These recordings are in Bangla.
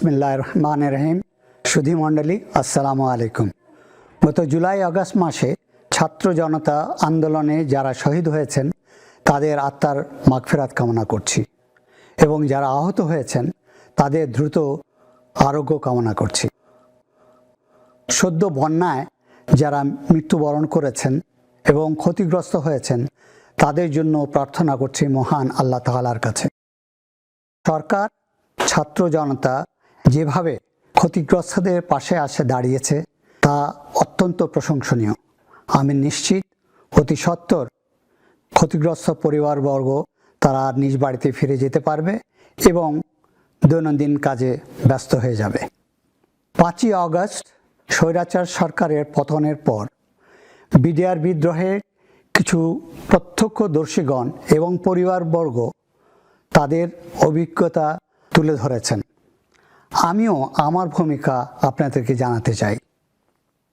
বিসমিল্লাহ রহমান রহিম। সুধী মণ্ডলী, আসসালামু আলাইকুম। গত জুলাই আগস্ট মাসে ছাত্র জনতা আন্দোলনে যারা শহীদ হয়েছেন, তাদের আত্মার মাগফেরাত কামনা করছি এবং যারা আহত হয়েছেন, তাদের দ্রুত আরোগ্য কামনা করছি। সদ্য বন্যায় যারা মৃত্যুবরণ করেছেন এবং ক্ষতিগ্রস্ত হয়েছেন, তাদের জন্য প্রার্থনা করছি মহান আল্লাহ তাআলার কাছে। সরকার, ছাত্র জনতা যেভাবে ক্ষতিগ্রস্তদের পাশে আসে দাঁড়িয়েছে, তা অত্যন্ত প্রশংসনীয়। আমি নিশ্চিত অতি সত্বর ক্ষতিগ্রস্ত পরিবারবর্গ তারা নিজ বাড়িতে ফিরে যেতে পারবে এবং দৈনন্দিন কাজে ব্যস্ত হয়ে যাবে। পাঁচই আগস্ট স্বৈরাচার সরকারের পতনের পর বিডিআর বিদ্রোহে কিছু প্রত্যক্ষদর্শীগণ এবং পরিবারবর্গ তাদের অভিজ্ঞতা তুলে ধরেছেন। আমিও আমার ভূমিকা আপনাদেরকে জানাতে চাই।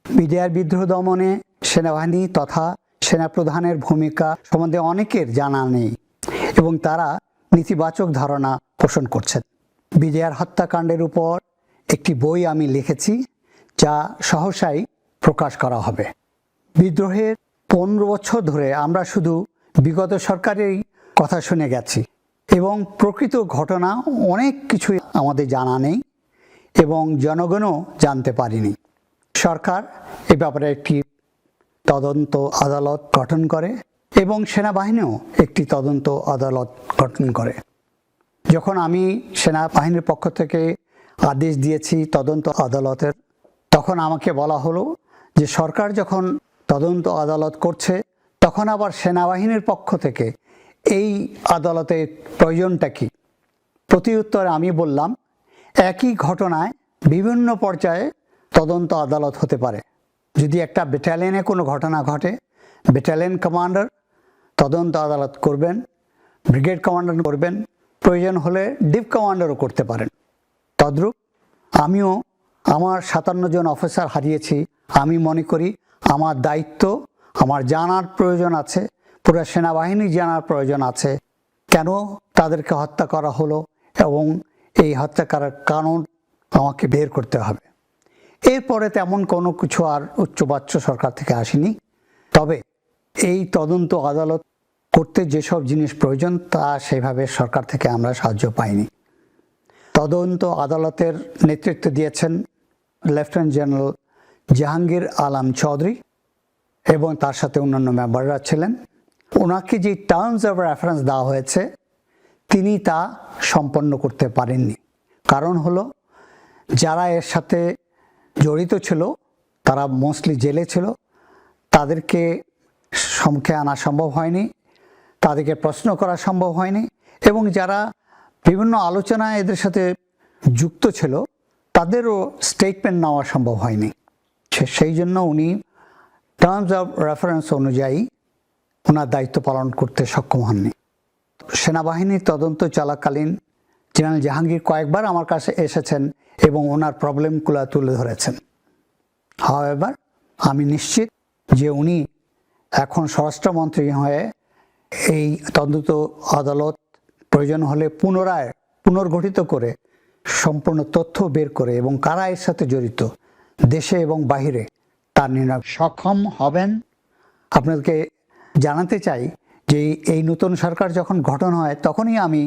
বিডিআর বিদ্রোহ দমনে সেনাবাহিনী তথা সেনাপ্রধানের ভূমিকা সম্বন্ধে অনেকের জানা নেই এবং তারা নেতিবাচক ধারণা পোষণ করছেন। বিডিআর হত্যাকাণ্ডের উপর একটি বই আমি লিখেছি যা সহসাই প্রকাশ করা হবে। বিদ্রোহের পনেরো বছর ধরে আমরা শুধু বিগত সরকারেরই কথা শুনে গেছি। এবং প্রকৃত ঘটনা অনেক কিছুই আমাদের জানা নেই এবং জনগণও জানতে পারিনি। সরকার এ ব্যাপারে একটি তদন্ত আদালত গঠন করে এবং সেনাবাহিনীও একটি তদন্ত আদালত গঠন করে। যখন আমি সেনাবাহিনীর পক্ষ থেকে আদেশ দিয়েছি তদন্ত আদালতের, তখন আমাকে বলা হলো যে সরকার যখন তদন্ত আদালত করছে, তখন আবার সেনাবাহিনীর পক্ষ থেকে এই আদালতের প্রয়োজনটা কি? প্রতি উত্তরে আমি বললাম, একই ঘটনায় বিভিন্ন পর্যায়ে তদন্ত আদালত হতে পারে। যদি একটা ব্যাটালিয়নে কোনো ঘটনা ঘটে, ব্যাটালিয়ন কমান্ডার তদন্ত আদালত করবেন, ব্রিগেড কমান্ডার করবেন, প্রয়োজন হলে ডিপ কমান্ডারও করতে পারেন। তদ্রূপ আমিও আমার সাতান্ন জন অফিসার হারিয়েছি। আমি মনে করি আমার দায়িত্ব, আমার জানার প্রয়োজন আছে। পুরো সেনাবাহিনী জানার প্রয়োজন আছে। কেন তাদেরকে হত্যা করা হলো এবং এই হত্যা করার কারণ আমাকে বের করতে হবে? এরপরে তেমন কোনো কিছু আর উচ্চবাচ্য সরকার থেকে আসেনি। তবে এই তদন্ত আদালত করতে যেসব জিনিস প্রয়োজন, তা সেভাবে সরকার থেকে আমরা সাহায্য পাইনি। তদন্ত আদালতের নেতৃত্ব দিয়েছেন লেফটেন্যান্ট জেনারেল জাহাঙ্গীর আলম চৌধুরী এবং তার সাথে অন্যান্য মেম্বাররা ছিলেন। ওনাকে যে টার্মস অফ রেফারেন্স দেওয়া হয়েছে, তিনি তা সম্পন্ন করতে পারেননি। কারণ হলো, যারা এর সাথে জড়িত ছিল, তারা মোস্টলি জেলে ছিল, তাদেরকে সম্মুখে আনা সম্ভব হয়নি, তাদেরকে প্রশ্ন করা সম্ভব হয়নি, এবং যারা বিভিন্ন আলোচনায় এদের সাথে যুক্ত ছিল, তাদেরও স্টেটমেন্ট নেওয়া সম্ভব হয়নি। সেই জন্য উনি টার্মস অফ রেফারেন্স অনুযায়ী ওনার দায়িত্ব পালন করতে সক্ষম হননি। সেনাবাহিনীর তদন্ত চলাকালীন জেনারেল জাহাঙ্গীর কয়েকবার আমার কাছে এসেছেন এবং ওনার প্রবলেমগুলো তুলে ধরেছেন। হাওয়েভার আমি নিশ্চিত যে উনি এখন স্বরাষ্ট্রমন্ত্রী হয়ে এই তদন্ত আদালত প্রয়োজন হলে পুনরায় পুনর্গঠিত করে সম্পূর্ণ তথ্য বের করে এবং কারা এর সাথে জড়িত দেশে এবং বাহিরে তার নির্ণয় সক্ষম হবেন? আপনাদেরকে জানাতে চাই যে এই নতুন সরকার যখন গঠন হয়, তখনই আমি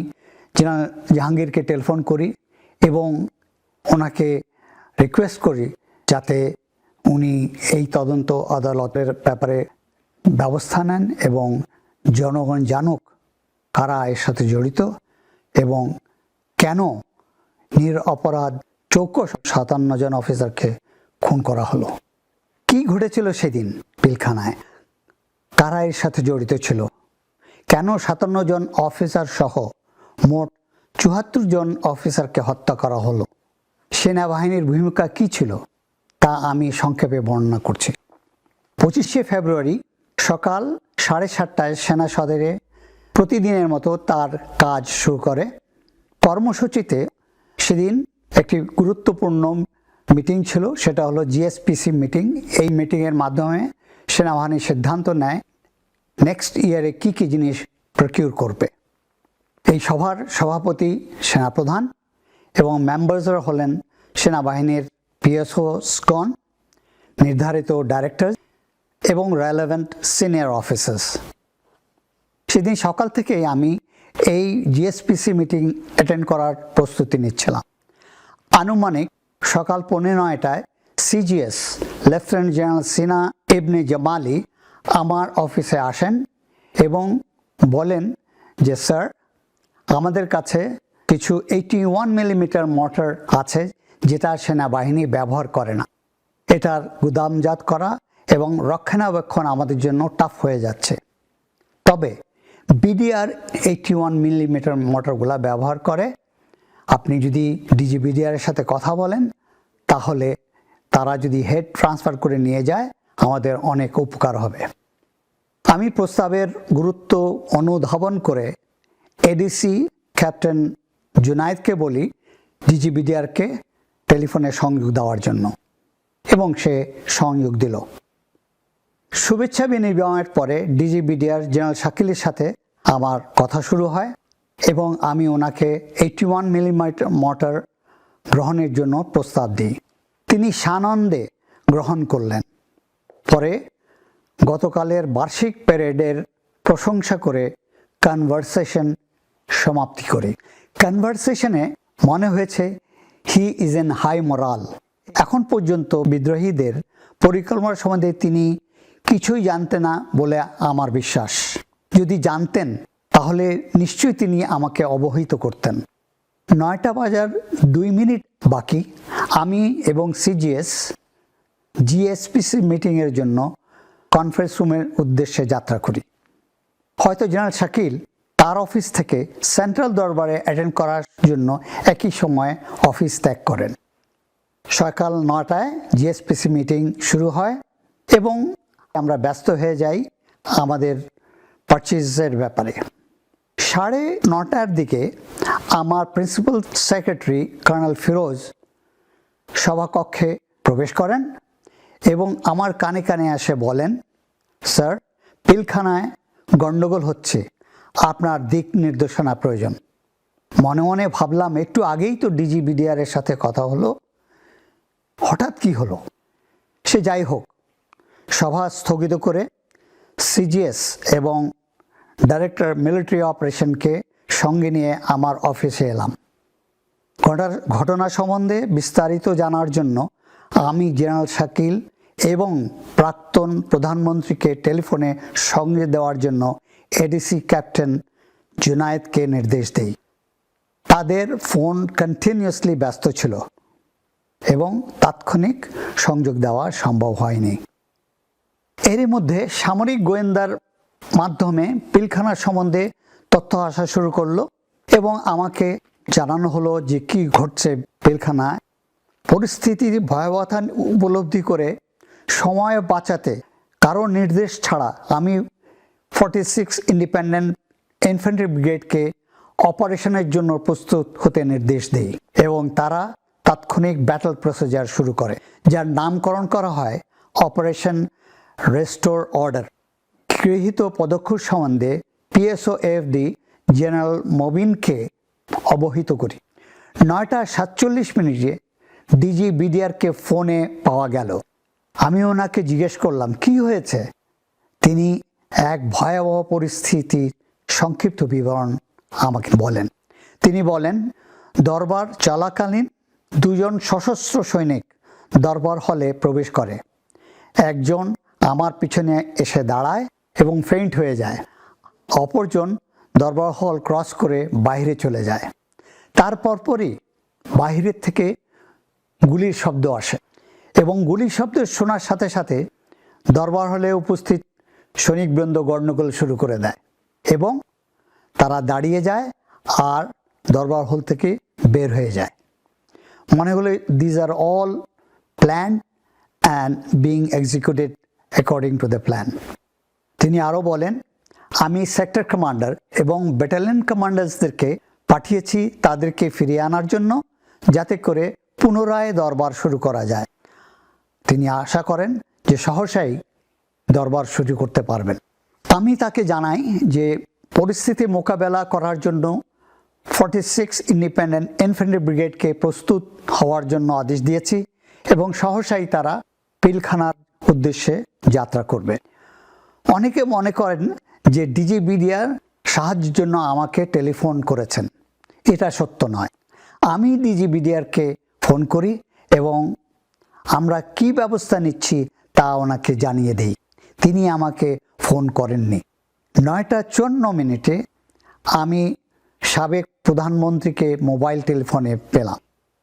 জেনারেল জাহাঙ্গীরকে টেলিফোন করি এবং ওনাকে রিকোয়েস্ট করি যাতে উনি এই তদন্ত আদালতের ব্যাপারে ব্যবস্থা নেন এবং জনগণ জানুক কারা এর সাথে জড়িত এবং কেন নির অপরাধ চৌকো সাতান্ন জন অফিসারকে খুন করা হলো। কি ঘটেছিল সেদিন পিলখানায়? কারা এর সাথে জড়িত ছিল। কেন সাতান্ন জন অফিসার সহ মোট চুয়াত্তর জন অফিসারকে হত্যা করা হলো? সেনাবাহিনীর ভূমিকা কি ছিল? তা আমি সংক্ষেপে বর্ণনা করছি। পঁচিশে ফেব্রুয়ারি সকাল সাড়ে সাতটায় সেনা সদরে প্রতিদিনের মতো তার কাজ শুরু করে। কর্মসূচিতে সেদিন একটি গুরুত্বপূর্ণ মিটিং ছিল, সেটা হলো জিএসপিসি মিটিং। এই মিটিংয়ের মাধ্যমে সেনাবাহিনী সিদ্ধান্ত নেয় নেক্সট ইয়ারে কি কি জিনিস প্রকিউর করবে? এই সভার সভাপতি সেনাপ্রধান এবং মেম্বার্সরা হলেন সেনাবাহিনীর পিএসও স্কন নির্ধারিত ডাইরেক্টর এবং রেলেভেন্ট সিনিয়র অফিসার্স সেদিন সকাল থেকেই আমি এই জিএসপিসি মিটিং অ্যাটেন্ড করার প্রস্তুতি নিচ্ছিলাম। আনুমানিক সকাল পৌনে নয়টায় CGS lieutenant general Sina Ibne Jamali আমার অফিসে আসেন এবং বলেন যে, স্যার, আমাদের কাছে কিছু এইটি ওয়ান মিলিমিটার মোটর আছে যেটা সেনাবাহিনী ব্যবহার করে না। এটার গুদামজাত করা এবং রক্ষণাবেক্ষণ আমাদের জন্য টাফ হয়ে যাচ্ছে। তবে বিডিআর এইটি ওয়ান মিলিমিটার মোটরগুলো ব্যবহার করে। আপনি যদি ডিজি বিডিআরের সাথে কথা বলেন, তাহলে তারা যদি হেড ট্রান্সফার করে নিয়ে যায়, আমাদের অনেক উপকার হবে। আমি প্রস্তাবের গুরুত্ব অনুধাবন করে এডিসি ক্যাপ্টেন জুনায়েদকে বলি ডিজিবিডিআরকে টেলিফোনে সংযোগ দেওয়ার জন্য, এবং সে সংযোগ দিল। শুভেচ্ছা বিনিময়ের পরে ডিজিবিডিআর জেনারেল শাকিলের সাথে আমার কথা শুরু হয়, এবং আমি ওনাকে এইটি ওয়ান মিলিমিটার মোটর গ্রহণের জন্য প্রস্তাব দিই। তিনি সানন্দে গ্রহণ করলেন। পরে গতকালের বার্ষিক প্যারেডের প্রশংসা করে কনভারসেশন সমাপ্তি করে। কনভারসেশনে মনে হয়েছে, he is an high moral. এখন পর্যন্ত বিদ্রোহীদের পরিকল্পনা সম্বন্ধে তিনি কিছুই জানতেন না বলে আমার বিশ্বাস। যদি জানতেন, তাহলে নিশ্চয়ই তিনি আমাকে অবহিত করতেন। নয়টা বাজার দুই মিনিট বাকি। আমি এবং সিজিএস জিএসপিসি মিটিংয়ের জন্য কনফারেন্স রুমের উদ্দেশ্যে যাত্রা করি। হয়তো জেনারেল শাকিল তার অফিস থেকে সেন্ট্রাল দরবারে অ্যাটেন্ড করার জন্য একই সময়ে অফিস ত্যাগ করেন। সকাল নটায় জিএসপিসি মিটিং শুরু হয় এবং আমরা ব্যস্ত হয়ে যাই আমাদের পারচেজের ব্যাপারে। সাড়ে নটার দিকে আমার প্রিন্সিপাল সেক্রেটারি কর্নেল ফিরোজ, সভাকক্ষে প্রবেশ করেন। এবং আমার কানে কানে এসে বলেন, স্যার, পিলখানায় গণ্ডগোল হচ্ছে। আপনার দিক নির্দেশনা প্রয়োজন। মনে মনে ভাবলাম, একটু আগেই তো ডিজি বিডিআরের সাথে কথা হলো। হঠাৎ কি হলো? সে যাই হোক, সভা স্থগিত করে সিজিএস এবং ডাইরেক্টর মিলিটারি অপারেশনকে সঙ্গে নিয়ে আমার অফিসে এলাম। ঘটার ঘটনা সম্বন্ধে বিস্তারিত জানার জন্য আমি জেনারেল শাকিল এবং প্রাক্তন প্রধানমন্ত্রীকে টেলিফোনে সঙ্গে দেওয়ার জন্য এডিসি ক্যাপ্টেন জুনায়েদকে নির্দেশ দেই। তাদের ফোন কন্টিনিউয়াসলি ব্যস্ত ছিল এবং তাৎক্ষণিক সংযোগ দেওয়া সম্ভব হয়নি। এরই মধ্যে সামরিক গোয়েন্দার মাধ্যমে পিলখানার সম্বন্ধে তথ্য আসা শুরু করল এবং আমাকে জানানো হলো যে কি ঘটছে পিলখানায়। পরিস্থিতির ভয়াবহতা উপলব্ধি করে সময় বাঁচাতে কারও নির্দেশ ছাড়া আমি ফর্টি সিক্স ইন্ডিপেন্ডেন্ট ইনফ্যান্ট্রি ব্রিগেডকে অপারেশনের জন্য প্রস্তুত হতে নির্দেশ দেই এবং তারা তাৎক্ষণিক ব্যাটল প্রসিজার শুরু করে, যার নামকরণ করা হয় অপারেশন রেস্টোর অর্ডার গৃহীত পদক্ষেপ সম্বন্ধে পিএসও এফডি জেনারেল মবিনকে অবহিত করি। নয়টা সাতচল্লিশ মিনিটে ডিজি বিডিআরকে ফোনে পাওয়া গেল। আমি ওনাকে জিজ্ঞেস করলাম, কি হয়েছে? তিনি এক ভয়াবহ পরিস্থিতির সংক্ষিপ্ত বিবরণ আমাকে বলেন। তিনি বলেন, দরবার চলাকালীন দুজন সশস্ত্র সৈনিক দরবার হলে প্রবেশ করে। একজন আমার পিছনে এসে দাঁড়ায় এবং ফেইন্ট হয়ে যায়। অপরজন দরবার হল ক্রস করে বাইরে চলে যায়। তার পরপরই বাহিরের থেকে গুলির শব্দ আসে এবং গুলির শব্দ শোনার সাথে সাথে দরবার হলে উপস্থিত সৈনিকবৃন্দ গণ্ডগোল শুরু করে দেয় এবং তারা দাঁড়িয়ে যায় আর দরবার হল থেকে বের হয়ে যায়। মনে হলো these are all plan and being executed according to the plan তিনি আরও বলেন, আমি সেক্টর কমান্ডার এবং ব্যাটালিয়ন কমান্ডার্সদেরকে পাঠিয়েছি তাদেরকে ফিরিয়ে আনার জন্য যাতে করে পুনরায় দরবার শুরু করা যায়। তিনি আশা করেন যে সহসাই দরবার শুরু করতে পারবেন। আমি তাকে জানাই যে পরিস্থিতি মোকাবেলা করার জন্য ফর্টি সিক্স ইন্ডিপেন্ডেন্ট ইনফেন্ট্রি ব্রিগেডকে প্রস্তুত হওয়ার জন্য আদেশ দিয়েছি এবং সহসাই তারা পিলখানার উদ্দেশ্যে যাত্রা করবে। অনেকে মনে করেন যে ডিজি বিডিআর সাহায্যের জন্য আমাকে টেলিফোন করেছেন। এটা সত্য নয়। আমি ডিজি বিডিআরকে ফোন করি এবং আমরা কি ব্যবস্থা নিচ্ছি তা ওনাকে জানিয়ে দেই। তিনি আমাকে ফোন করেননি। নয়টা চুয়ান্ন মিনিটে আমি সাবেক প্রধানমন্ত্রীকে মোবাইল টেলিফোনে পেলাম।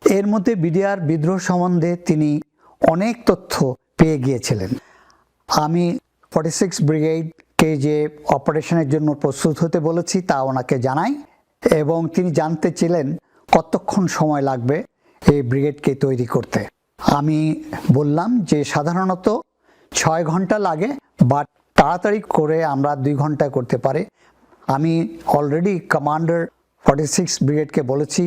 এর মধ্যে বিডিআর বিদ্রোহ সম্বন্ধে তিনি অনেক তথ্য পেয়ে গিয়েছিলেন। আমি ফর্টি সিক্স ব্রিগেডকে যে অপারেশনের জন্য প্রস্তুত হতে বলেছি তা ওনাকে জানাই এবং তিনি জানতে ছিলেন কতক্ষণ সময় লাগবে এই ব্রিগেডকে তৈরি করতে। আমি বললাম যে সাধারণত ছয় ঘণ্টা লাগে বাট তাড়াতাড়ি করে আমরা দুই ঘণ্টা করতে পারি। আমি অলরেডি কমান্ডার ফর্টি সিক্স ব্রিগেডকে বলেছি,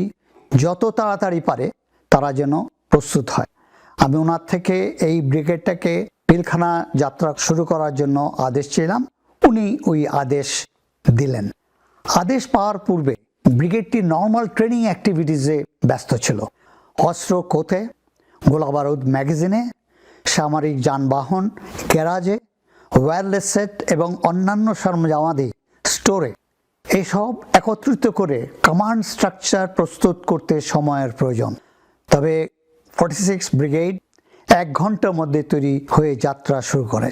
যত তাড়াতাড়ি পারে তারা যেন প্রস্তুত হয়। আমি ওনার থেকে এই ব্রিগেডটাকে পিলখানা যাত্রা শুরু করার জন্য আদেশ ছিলাম উনি ওই আদেশ দিলেন। আদেশ পাওয়ার পূর্বে ব্রিগেডটি নর্মাল ট্রেনিং অ্যাক্টিভিটিসে ব্যস্ত ছিল। অস্ত্র কোথে, গোলাবারুদ ম্যাগাজিনে, সামরিক যানবাহন, গ্যারাজে, ওয়্যারলেস সেট এবং অন্যান্য সরঞ্জামাদি স্টোরে। এসব একত্রিত করে কমান্ড স্ট্রাকচার প্রস্তুত করতে সময়ের প্রয়োজন। তবে ফর্টি সিক্স ব্রিগেড এক ঘণ্টার মধ্যে তৈরি হয়ে যাত্রা শুরু করে।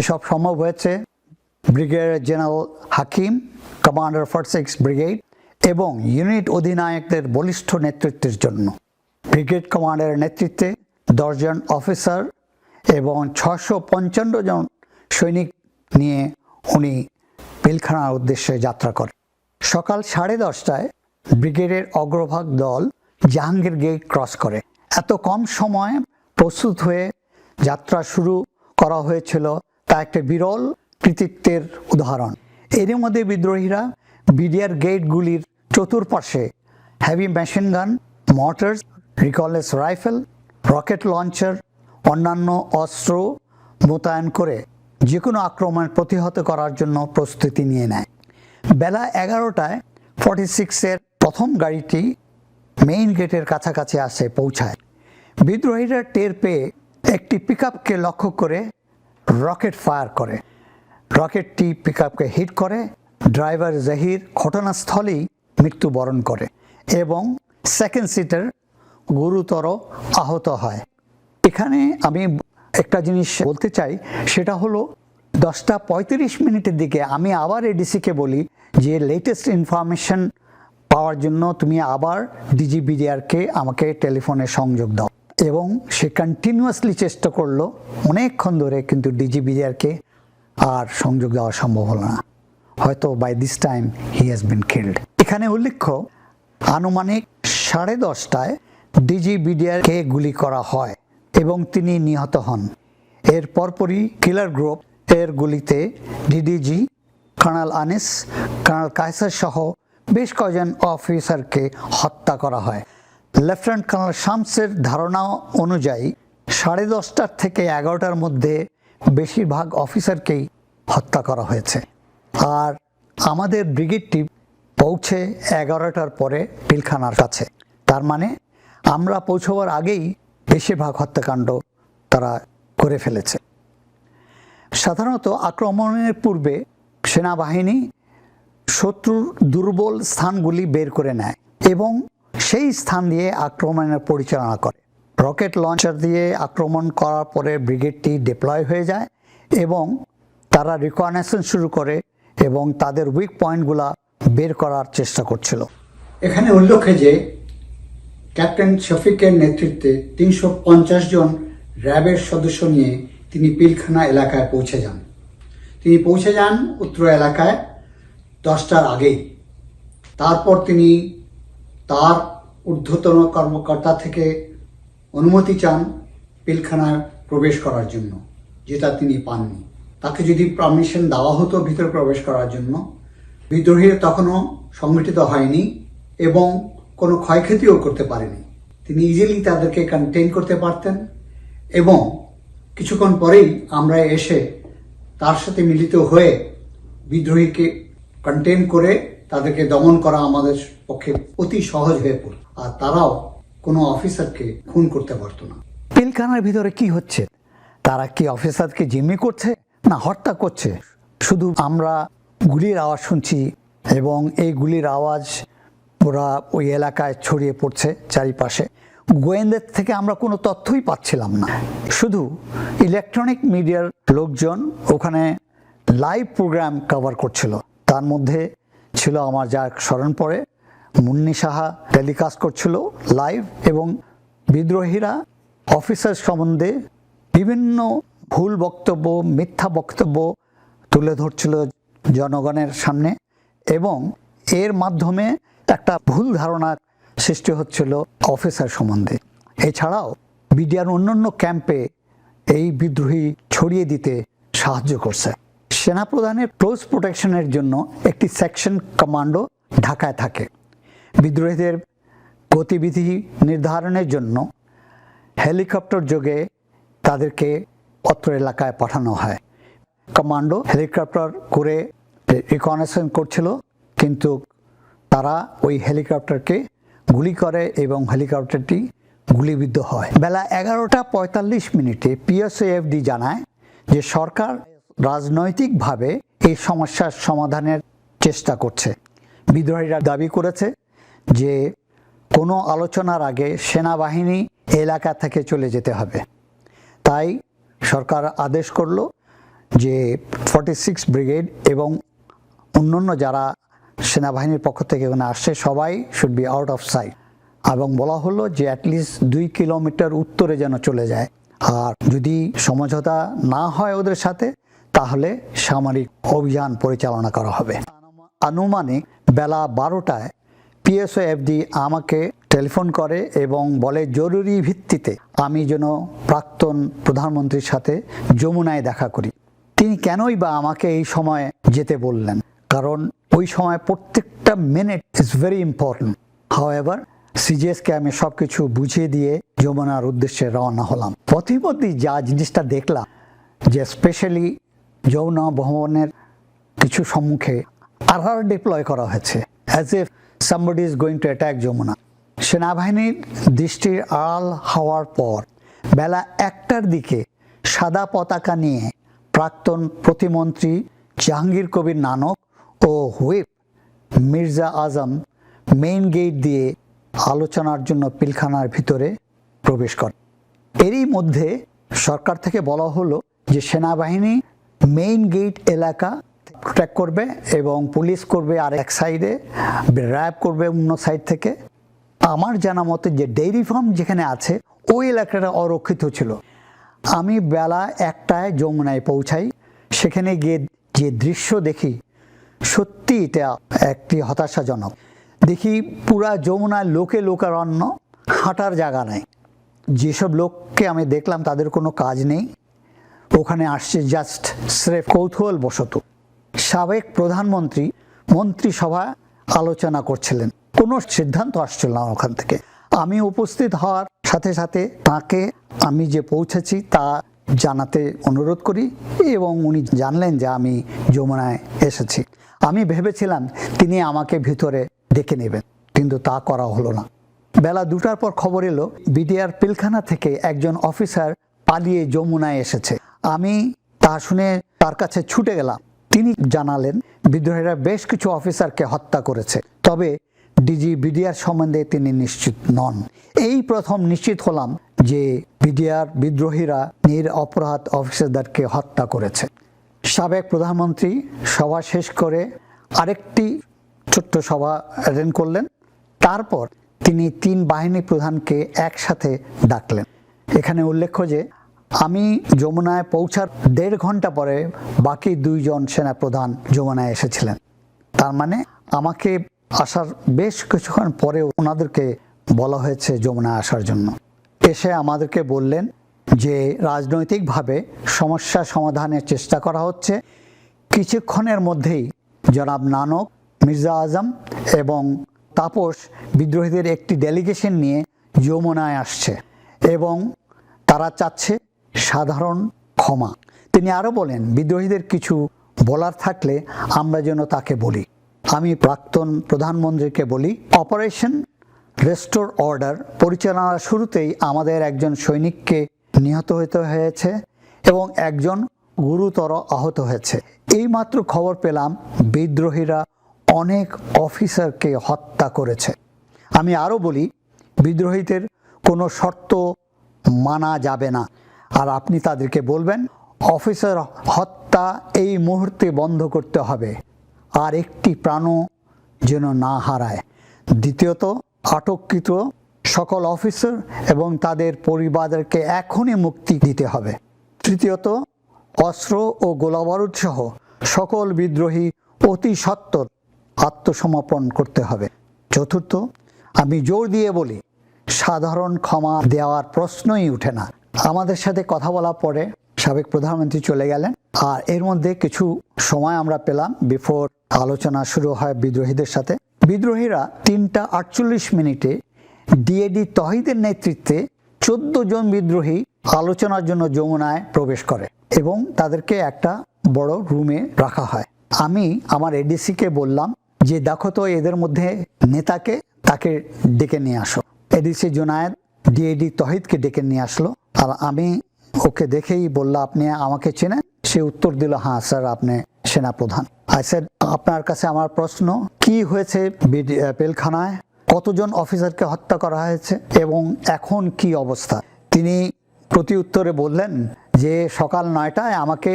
এসব সম্ভব হয়েছে brigadier general Hakim, commander forty six brigade এবং ইউনিট অধিনায়কদের বলিষ্ঠ নেতৃত্বের জন্য। ব্রিগেড কমান্ডারের নেতৃত্বে দশজন অফিসার এবং ছশো পঞ্চান্ন জন সৈনিক নিয়ে উনি পিলখানার উদ্দেশ্যে যাত্রা করেন। সকাল সাড়ে দশটায় ব্রিগেডের অগ্রভাগ দল জাহাঙ্গীর গেট ক্রস করে। এত কম সময়ে প্রস্তুত হয়ে যাত্রা শুরু করা হয়েছিল তা একটা বিরল কৃতিত্বের উদাহরণ। এরই মধ্যে বিদ্রোহীরা বিডিআর গেটগুলির চতুর্পাশে heavy machine gun mortars recoilless rifle, rocket launcher, অন্যান্য অস্ত্র মোতায়েন করে যে কোনো আক্রমণ প্রতিহত করার জন্য প্রস্তুতি নিয়ে নেয়। বেলা এগারোটায় ফর্টি সিক্সের প্রথম গাড়িটি মেইন গেটের কাছাকাছি আসে পৌঁছায়। বিদ্রোহীরা টের পেয়ে একটি পিকআপকে লক্ষ্য করে রকেট ফায়ার করে। রকেটটি পিকআপকে হিট করে, ড্রাইভার জাহির ঘটনাস্থলেই মৃত্যুবরণ করে এবং সেকেন্ড সিটার গুরুতর আহত হয়। এখানে আমি একটা জিনিস বলতে চাই, সেটা হলো দশটা পঁয়ত্রিশ মিনিটের দিকে আমি আবার এডিসিকে বলি যে লেটেস্ট ইনফরমেশন পাওয়ার জন্য তুমি আবার ডিজিবিডিআরকে আমাকে টেলিফোনে সংযোগ দাও। এবং সে কন্টিনিউয়াসলি চেষ্টা করল, অনেকক্ষণ ধরে কিন্তু ডিজিবিডিআরকে আর সংযোগ দেওয়া সম্ভব হলো না। হয়তো by this time he has been killed এখানে উল্লেখ্য, আনুমানিক সাড়ে দশটায় ডিজিবিডিআরকে গুলি করা হয় এবং তিনি নিহত হন। এর পরপরই কিলার গ্রুপ এর গুলিতে DDG colonel Anis colonel Kaisar সহ বেশ কয়েকজন অফিসারকে হত্যা করা হয়। লেফটেন্যান্ট কর্নাল শামসের ধারণা অনুযায়ী সাড়ে দশটার থেকে এগারোটার মধ্যে বেশিরভাগ অফিসারকেই হত্যা করা হয়েছে। আর আমাদের ব্রিগেডটি পৌঁছে এগারোটার পরে পিলখানার কাছে। তার মানে আমরা পৌঁছবার আগেই বেশিরভাগ হত্যাকাণ্ড তারা করে ফেলেছে। সাধারণত আক্রমণের পূর্বে সেনাবাহিনী শত্রুর দুর্বল স্থানগুলি বের করে নেয় এবং সেই স্থান দিয়ে আক্রমণের পরিচালনা করে। রকেট লঞ্চার দিয়ে আক্রমণ করার পরে ব্রিগেডটি ডিপ্লয় হয়ে যায় এবং তারা রিকনেসেন্স শুরু করে এবং তাদের উইক পয়েন্টগুলা বের করার চেষ্টা করছিল। এখানে উল্লেখ্য যে ক্যাপ্টেন শফিকের নেতৃত্বে তিনশো পঞ্চাশ জন র্যাবের সদস্য নিয়ে তিনি পিলখানা এলাকায় পৌঁছে যান। তিনি পৌঁছে যান উত্তর এলাকায় দশটার আগেই। তারপর তিনি তার ঊর্ধ্বতন কর্মকর্তা থেকে অনুমতি চান পিলখানায় প্রবেশ করার জন্য, যেটা তিনি পাননি। তাকে যদি পারমিশন দেওয়া হতো ভিতরে প্রবেশ করার জন্য, বিদ্রোহীরা তখনও সংগঠিত হয়নি এবং কোনো ক্ষয়ক্ষতিও করতে পারেনি। তিনি ইজিলি তাদেরকে কন্টেন করতে পারতেন এবং কিছুক্ষণ পরেই আমরা এসে তার সাথে মিলিত হয়ে বিদ্রোহীকে কন্টেন করে তাদেরকে দমন করা আমাদের পক্ষে অতি সহজ হয়ে পড়ল। আর তারাও কোনো অফিসারকে খুন করতে পারতো না। পিলখানার ভিতরে কি হচ্ছে? তারা কি অফিসারকে জিম্মি করছে? না, হত্যা করছে? শুধু আমরা গুলির আওয়াজ শুনছি এবং এই গুলির আওয়াজ ওরা ওই এলাকায় ছড়িয়ে পড়ছে চারিপাশে। গোয়েন্দার থেকে আমরা কোনো তথ্যই পাচ্ছিলাম না। শুধু ইলেকট্রনিক মিডিয়ার লোকজন ওখানে লাইভ প্রোগ্রাম কভার করছিল। তার মধ্যে ছিল আমার যা স্মরণ পড়ে, মুন্নি সাহা টেলিকাস্ট করছিল লাইভ এবং বিদ্রোহীরা অফিসার সম্বন্ধে বিভিন্ন ভুল বক্তব্য, মিথ্যা বক্তব্য তুলে ধরছিল জনগণের সামনে এবং এর মাধ্যমে একটা ভুল ধারণা সৃষ্টি হচ্ছিল অফিসার সম্বন্ধে। এছাড়াও বিডিআর অন্যান্য ক্যাম্পে এই বিদ্রোহী ছড়িয়ে দিতে সাহায্য করছে। সেনাপ্রধানের ক্লোজ প্রোটেকশনের জন্য একটি সেকশন কমান্ডো ঢাকায় থাকে। বিদ্রোহীদের গতিবিধি নির্ধারণের জন্য হেলিকপ্টার যোগে তাদেরকে অত্র এলাকায় পাঠানো হয়। কমান্ডো হেলিকপ্টার করে রিকনেশন করছিল, কিন্তু তারা ওই হেলিকপ্টারকে গুলি করে এবং হেলিকপ্টারটি গুলিবিদ্ধ হয়। বেলা এগারোটা পঁয়তাল্লিশ মিনিটে পিএসএফডি জানায় যে সরকার রাজনৈতিকভাবে এই সমস্যার সমাধানের চেষ্টা করছে। বিদ্রোহীরা দাবি করেছে যে কোনো আলোচনার আগে সেনাবাহিনী এলাকা থেকে চলে যেতে হবে। তাই সরকার আদেশ করল যে ফর্টি সিক্স ব্রিগেড এবং অন্যান্য যারা সেনাবাহিনীর পক্ষ থেকে এখানে আসছে, সবাই should be out of sight এবং বলা হলো যে অ্যাটলিস্ট দুই কিলোমিটার উত্তরে যেন চলে যায়। আর যদি সমঝোতা না হয় ওদের সাথে, তাহলে সামরিক অভিযান পরিচালনা করা হবে। আনুমানিক বেলা বারোটায় পিএসও এফডি আমাকে টেলিফোন করে এবং বলে, জরুরি ভিত্তিতে আমি যেন প্রাক্তন প্রধানমন্ত্রীর সাথে যমুনায় দেখা করি। তিনি কেনই বা আমাকে এই সময় যেতে বললেন? কারণ ওই সময় প্রত্যেকটা minute is very important however সিজিএসকে আমি সব কিছু বুঝিয়ে দিয়ে যমুনার উদ্দেশ্যে রওনা হলাম। পথিমধ্যে যা জিনিসটা দেখলাম, যে স্পেশালি যমুনা ভবনের কিছু সম্মুখে আরআর ডিপ্লয় করা হয়েছে as if somebody is going to attack Jamuna. সেনাবাহিনীর দৃষ্টির আড়াল হওয়ার পর, বেলা একটার দিকে সাদা পতাকা নিয়ে প্রাক্তন প্রতিমন্ত্রী জাহাঙ্গীর কবির নানক ও whip Mirza Azam main gate দিয়ে আলোচনার জন্য পিলখানার ভিতরে প্রবেশ করে এরই মধ্যে সরকার থেকে বলা হলো যে সেনাবাহিনী মেইন গেট এলাকা প্রোটেক্ট করবে এবং পুলিশ করবে আর এক সাইডে র্যাব করবে অন্য সাইড থেকে। আমার জানা মতে যে ডেইরি ফার্ম যেখানে আছে, ওই এলাকাটা অরক্ষিত ছিল। আমি বেলা একটায় যমুনায় পৌঁছাই। সেখানে গিয়ে যে দৃশ্য দেখি সত্যি এটা একটি হতাশাজনক। দেখি পুরা যমুনায় লোকে লোকারণ্য, হাঁটার জায়গা নেই। যেসব লোককে আমি দেখলাম তাদের কোনো কাজ নেই। ওখানে আসছে জাস্ট স্রেফ কৌতূহল বশত সাবেক প্রধানমন্ত্রী, মন্ত্রিসভা আলোচনা করছিলেন। কোনো সিদ্ধান্ত আসছিল না ওখান থেকে। আমি উপস্থিত হওয়ার সাথে সাথে তাকে আমি যে পৌঁছেছি তা জানাতে অনুরোধ করি এবং উনি জানলেন যে আমি যমুনায় এসেছি। আমি ভেবেছিলাম তিনি আমাকে ভিতরে ডেকে নেবেন, কিন্তু তা করা হলো না। বেলা দুটার পর খবর এলো, বিডিআর পিলখানা থেকে একজন অফিসার পালিয়ে যমুনায় এসেছে। আমি তা শুনে তার কাছে ছুটে গেলাম। তিনি জানালেন, বিদ্রোহীরা বেশ কিছু অফিসারকে হত্যা করেছে। তবে ডিজি বিডিআর সম্বন্ধে তিনি নিশ্চিত নন। এই প্রথম নিশ্চিত হলাম যে বিডিআর বিদ্রোহীরা নির অপরাধ অফিসারদেরকে হত্যা করেছে। সাবেক প্রধানমন্ত্রী সভা শেষ করে আরেকটি ছোট্ট সভা অ্যাটেন্ড করলেন। তারপর তিনি তিন বাহিনী প্রধানকে একসাথে ডাকলেন। এখানে উল্লেখ্য যে, আমি যমুনায় পৌঁছার দেড় ঘণ্টা পরে বাকি দুইজন সেনা প্রধান যমুনায় এসেছিলেন। তার মানে আমাকে আসার বেশ কিছুক্ষণ পরে ওনাদেরকে বলা হয়েছে যমুনায় আসার জন্য। এসে আমাদেরকে বললেন যে রাজনৈতিকভাবে সমস্যা সমাধানের চেষ্টা করা হচ্ছে। কিছুক্ষণের মধ্যেই জনাব নানক, মির্জা আজম এবং তাপস বিদ্রোহীদের একটি ডেলিগেশন নিয়ে যমুনায় আসছে এবং তারা চাচ্ছে সাধারণ ক্ষমা। তিনি আরও বলেন, বিদ্রোহীদের কিছু বলার থাকলে আমরা যেন তাকে বলি। আমি প্রাক্তন প্রধানমন্ত্রীকে বলি, অপারেশন রেস্টোর অর্ডার পরিচালনার শুরুতেই আমাদের একজন সৈনিককে নিহত হতে হয়েছে এবং একজন গুরুতর আহত হয়েছে। এইমাত্র খবর পেলাম, বিদ্রোহীরা অনেক অফিসারকে হত্যা করেছে। আমি আরও বলি, বিদ্রোহীদের কোনো শর্ত মানা যাবে না। আর আপনি তাদেরকে বলবেন, অফিসার, হত্যা এই মুহূর্তে বন্ধ করতে হবে। আর একটি প্রাণও যেন না হারায়। দ্বিতীয়ত, আটককৃত সকল অফিসার এবং তাদের পরিবারকে এখনই মুক্তি দিতে হবে। তৃতীয়ত, অস্ত্র ও গোলাবারুদ সহ সকল বিদ্রোহী অতি সত্বর আত্মসমর্পণ করতে হবে। চতুর্থ, আমি জোর দিয়ে বলি, সাধারণ ক্ষমা দেওয়ার প্রশ্নই উঠে না। আমাদের সাথে কথা বলার পরে সাবেক প্রধানমন্ত্রী চলে গেলেন। আর এর মধ্যে কিছু সময় আমরা পেলাম বিফোর আলোচনা শুরু হয় বিদ্রোহীদের সাথে। বিদ্রোহীরা তিনটা আটচল্লিশ মিনিটে ডিএডি তহিদের নেতৃত্বে চোদ্দ জন বিদ্রোহী আলোচনার জন্য যমুনায় প্রবেশ করে এবং তাদেরকে একটা বড় রুমে রাখা হয়। আমি আমার এডিসিকে বললাম যে, দেখো তো এদের মধ্যে নেতাকে তাকে ডেকে নিয়ে আসো। এডিসি জোনায়েদ ডিএডি তহিদকে ডেকে নিয়ে আসলো। আর আমি ওকে দেখেই বলল, আপনি আমাকে চেনেন? সে উত্তর দিল হ্যাঁ স্যার, আপনি সেনাপ্রধান। আই স্যার, আপনার কাছে আমার প্রশ্ন, কি হয়েছে পেলখানায়? কতজন অফিসারকে হত্যা করা হয়েছে? এবং এখন কি অবস্থা? তিনি প্রতি উত্তরে বললেন যে, সকাল নয়টায় আমাকে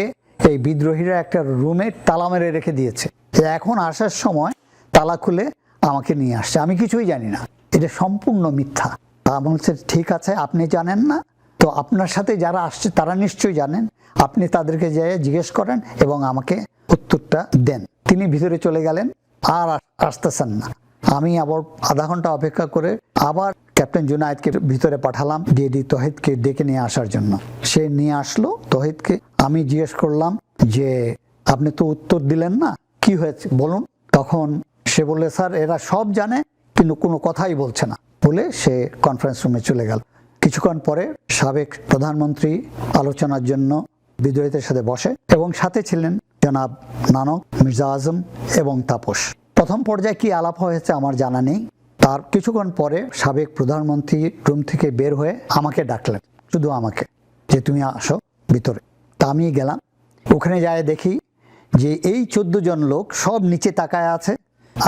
এই বিদ্রোহীরা একটা রুমে তালা মেরে রেখে দিয়েছে। এখন আসার সময় তালা খুলে আমাকে নিয়ে আসছে। আমি কিছুই জানি না। এটা সম্পূর্ণ মিথ্যা। আমি বলছে ঠিক আছে, আপনি জানেন না তো আপনার সাথে যারা আসছে, তারা নিশ্চয়ই জানেন। আপনি তাদেরকে যেয়ে জিজ্ঞেস করেন এবং আমাকে উত্তরটা দেন। তিনি ভিতরে চলে গেলেন, আর আস- আসতেছেন না। আমি আবার আধা ঘণ্টা অপেক্ষা করে আবার ক্যাপ্টেন জুনায়েদকে ভিতরে পাঠালাম ডিএডি তহিদকে ডেকে নিয়ে আসার জন্য। সে নিয়ে আসলো তহিদকে। আমি জিজ্ঞেস করলাম যে, আপনি তো উত্তর দিলেন না, কি হয়েছে? বলুন। তখন সে বললে, স্যার, এরা সব জানে, কিন্তু কোনো কথাই বলছে না। বলে সে কনফারেন্স রুমে চলে গেল। কিছুক্ষণ পরে সাবেক প্রধানমন্ত্রী আলোচনার জন্য বিদ্রোহীদের সাথে বসে এবং সাথে ছিলেন জনাব নানক মির্জা আজম এবং তাপস। প্রথম পর্যায়ে কি আলাপ হয়েছে আমার জানা নেই। তার কিছুক্ষণ পরে সাবেক প্রধানমন্ত্রী রুম থেকে বের হয়ে আমাকে ডাকলেন। শুধু আমাকে যে তুমি আসো ভিতরে। তা আমি গেলাম। ওখানে যায় দেখি যে এই চোদ্দ জন লোক সব নিচে তাকায় আছে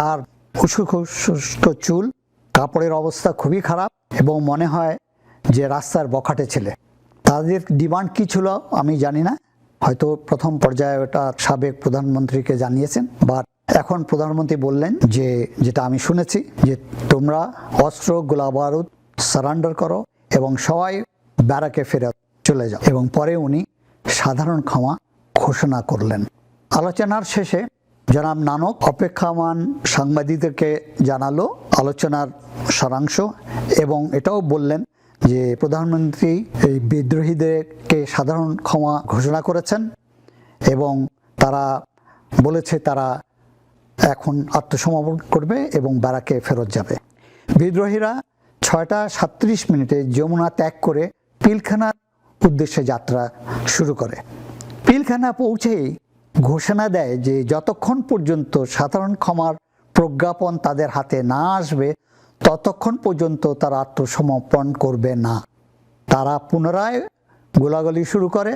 আর শুষ্ক চুল, কাপড়ের অবস্থা খুবই খারাপ এবং মনে হয় যে রাস্তার বখাটে ছেলে। তাদের ডিমান্ড কি ছিল আমি জানি না। হয়তো প্রথম পর্যায়ে ওটা সাবেক প্রধানমন্ত্রীকে জানিয়েছেন, বাট এখন প্রধানমন্ত্রী বললেন যে, যেটা আমি শুনেছি, যে তোমরা অস্ত্র, গোলাবারুদ সারান্ডার করো এবং সবাই ব্যারাকে ফেরত চলে যাও। এবং পরে উনি সাধারণ ক্ষমা ঘোষণা করলেন। আলোচনার শেষে জনাব নানক অপেক্ষামান সাংবাদিকদেরকে জানালো আলোচনার সারাংশ এবং এটাও বললেন যে প্রধানমন্ত্রী এই বিদ্রোহীদেরকে সাধারণ ক্ষমা ঘোষণা করেছেন এবং তারা বলেছে তারা এখন আত্মসমর্পণ করবে এবং ব্যারাকে ফেরত যাবে। বিদ্রোহীরা ছয়টা সাত্রিশ মিনিটে যমুনা ত্যাগ করে পিলখানার উদ্দেশ্যে যাত্রা শুরু করে। পিলখানা পৌঁছেই ঘোষণা দেয় যে যতক্ষণ পর্যন্ত সাধারণ ক্ষমার প্রজ্ঞাপন তাদের হাতে না আসবে ততক্ষণ পর্যন্ত তারা আত্মসমর্পণ করবে না। তারা পুনরায় গোলাগুলি শুরু করে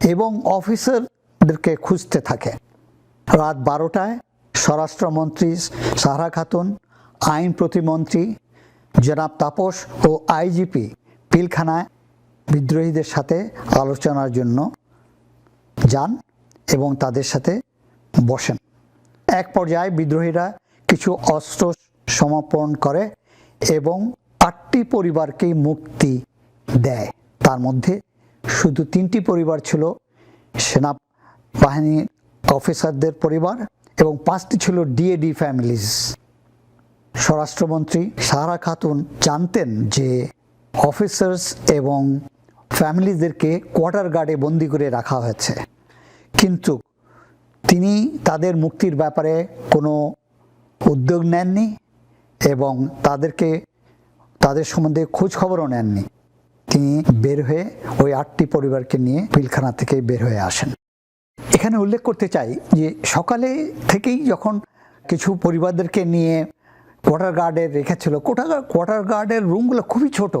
এবং অফিসারদেরকে খুঁজতে থাকে। রাত বারোটায় স্বরাষ্ট্রমন্ত্রী সাহরা খাতুন, আইন প্রতিমন্ত্রী জনাব তাপস ও আইজিপি পিলখানায় বিদ্রোহীদের সাথে আলোচনার জন্য যান এবং তাদের সাথে বসেন। এক পর্যায়ে বিদ্রোহীরা কিছু অস্ত্র সমর্পণ করে এবং আটটি পরিবারকেই মুক্তি দেয়। তার মধ্যে শুধু তিনটি পরিবার ছিল সেনা বাহিনীর অফিসারদের পরিবার এবং পাঁচটি ছিল ডিএডি ফ্যামিলিজ স্বরাষ্ট্রমন্ত্রী সাহারা খাতুন জানতেন যে অফিসার্স এবং ফ্যামিলিদেরকে কোয়ার্টার গার্ডে বন্দি করে রাখা হয়েছে। কিন্তু তিনি তাদের মুক্তির ব্যাপারে কোনো উদ্যোগ নেননি। এবং তাদেরকে, তাদের সম্বন্ধে খোঁজ খবরও নেননি। তিনি বের হয়ে ওই আটটি পরিবারকে নিয়ে পিলখানা থেকে বের হয়ে আসেন। এখানে উল্লেখ করতে চাই যে সকালে থেকেই যখন কিছু পরিবারদেরকে নিয়ে কোয়ার্টার গার্ডে রেখেছিল কোয়ার্টার কোয়ার্টার গার্ডের রুমগুলো খুবই ছোট।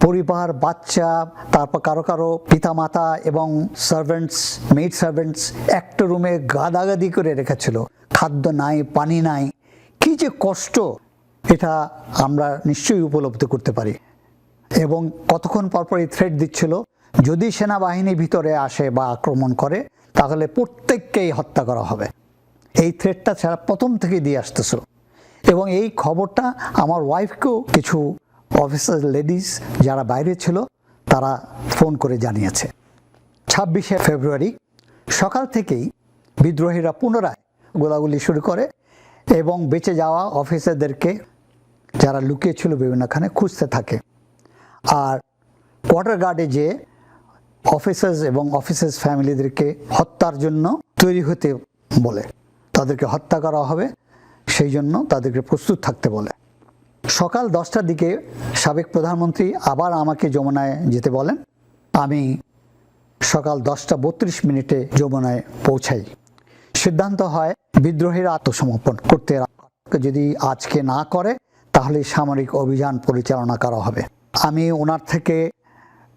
পরিবার, বাচ্চা, তারপর কারও কারও পিতামাতা এবং সার্ভেন্টস মেড সার্ভেন্টস একটা রুমে গাদাগাদি করে রেখেছিল খাদ্য নাই, পানি নাই। কি যে কষ্ট! এটা আমরা নিশ্চয়ই উপলব্ধি করতে পারি। এবং কতক্ষণ পরপর এই থ্রেট দিচ্ছিল, যদি সেনাবাহিনী ভিতরে আসে বা আক্রমণ করে, তাহলে প্রত্যেককেই হত্যা করা হবে। এই থ্রেটটা ছাড়া প্রথম থেকে দিয়ে আসতেছিল। এবং এই খবরটা আমার ওয়াইফকেও কিছু অফিসার লেডিস যারা বাইরে ছিল, তারা ফোন করে জানিয়েছে। ছাব্বিশে ফেব্রুয়ারি, সকাল থেকেই বিদ্রোহীরা পুনরায় গোলাগুলি শুরু করে এবং বেঁচে যাওয়া অফিসারদেরকে যারা লুকিয়েছিল বিভিন্নখানে খুঁজতে থাকে। আর কোয়ার্টার গার্ডে যে অফিসার্স এবং অফিসার্স ফ্যামিলিদেরকে হত্যার জন্য তৈরি হতে বলে, তাদেরকে হত্যা করা হবে, সেই জন্য তাদেরকে প্রস্তুত থাকতে বলে। সকাল দশটার দিকে সাবেক প্রধানমন্ত্রী আবার আমাকে যমুনায় যেতে বলেন। আমি সকাল দশটা বত্রিশ মিনিটে যমুনায় পৌঁছাই। সিদ্ধান্ত হয় বিদ্রোহীরা আত্মসমর্পণ করতে। যদি আজকে না করে তাহলে সামরিক অভিযান পরিচালনা করা হবে। আমি ওনার থেকে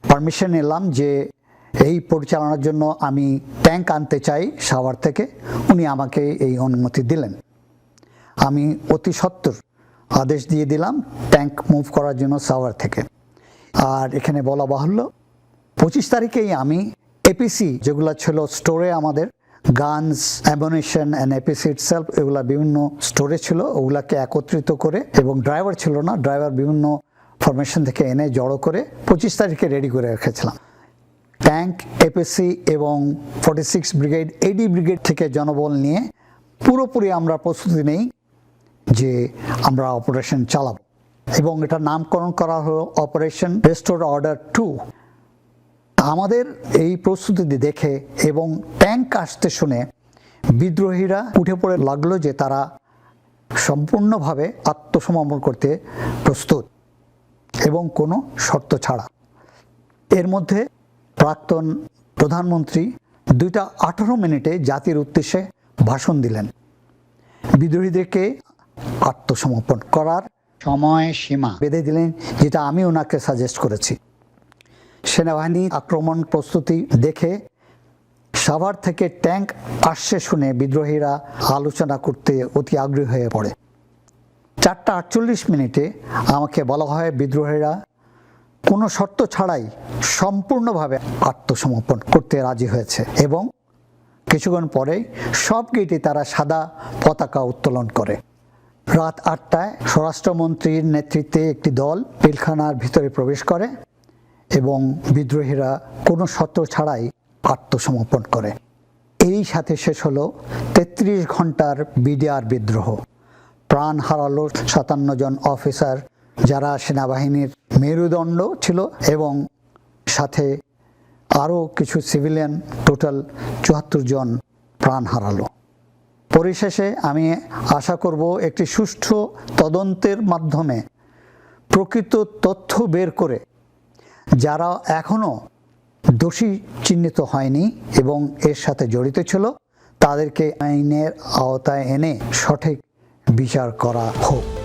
পারমিশন নিলাম যে এই পরিচালনার জন্য আমি ট্যাঙ্ক আনতে চাই সাভার থেকে। উনি আমাকে এই অনুমতি দিলেন। আমি অতি সত্বর আদেশ দিয়ে দিলাম ট্যাঙ্ক মুভ করার জন্য সাভার থেকে। আর এখানে বলা বাহুল্য, পঁচিশ তারিখেই আমি এপিসি যেগুলো ছিল স্টোরে আমাদের guns ammunition and APC itself এগুলা বিভিন্ন স্টোরে ছিল, ওগুলাকে একত্রিত করে, এবং ড্রাইভার ছিল না ড্রাইভার বিভিন্ন ফরমেশন থেকে এনে জড়ো করে পঁচিশ তারিখে রেডি করে রেখেছিলাম। ট্যাঙ্ক এপিসি এবং forty six brigade AD brigade থেকে জনবল নিয়ে পুরোপুরি আমরা প্রস্তুতি নেই যে আমরা অপারেশন চালাব। এবং এটা নামকরণ করা হলো অপারেশন রেস্টোর অর্ডার টু আমাদের এই প্রস্তুতি দেখে এবং ট্যাঙ্ক আসতে শুনে বিদ্রোহীরা উঠে পড়ে লাগল যে তারা সম্পূর্ণভাবে আত্মসমর্পণ করতে প্রস্তুত এবং কোনো শর্ত ছাড়া। এর মধ্যে প্রাক্তন প্রধানমন্ত্রী দুইটা আঠারো মিনিটে জাতির উদ্দেশ্যে ভাষণ দিলেন। বিদ্রোহীদেরকে আত্মসমর্পণ করার সময় সীমা বেঁধে দিলেন, যেটা আমি ওনাকে সাজেস্ট করেছি। সেনাবাহিনী আক্রমণ প্রস্তুতি দেখে সাভার থেকে ট্যাঙ্ক আসছে শুনে বিদ্রোহীরা আলোচনা করতে অতি আগ্রহী হয়ে পড়ে। চারটা আটচল্লিশ মিনিটে আমাকে বলা হয় বিদ্রোহীরা কোনো শর্ত ছাড়াই সম্পূর্ণভাবে আত্মসমর্পণ করতে রাজি হয়েছে এবং কিছুক্ষণ পরেই সব গেটে তারা সাদা পতাকা উত্তোলন করে। রাত আটটায় স্বরাষ্ট্রমন্ত্রীর নেতৃত্বে একটি দল পিলখানার ভিতরে প্রবেশ করে। এবং বিদ্রোহীরা কোনো শর্ত ছাড়াই আত্মসমর্পণ করে। এই সাথে শেষ হলো তেত্রিশ ঘণ্টার বিডিআর বিদ্রোহ। প্রাণ হারালো সাতান্ন জন অফিসার যারা সেনাবাহিনীর মেরুদণ্ড ছিল এবং সাথে আরও কিছু সিভিলিয়ান টোটাল চুয়াত্তর জন প্রাণ হারালো। পরিশেষে আমি আশা করব একটি সুষ্ঠু তদন্তের মাধ্যমে প্রকৃত তথ্য বের করে যারা এখনও দোষী চিহ্নিত হয়নি এবং এর সাথে জড়িত ছিল, তাদেরকে আইনের আওতায় এনে সঠিক বিচার করা হোক।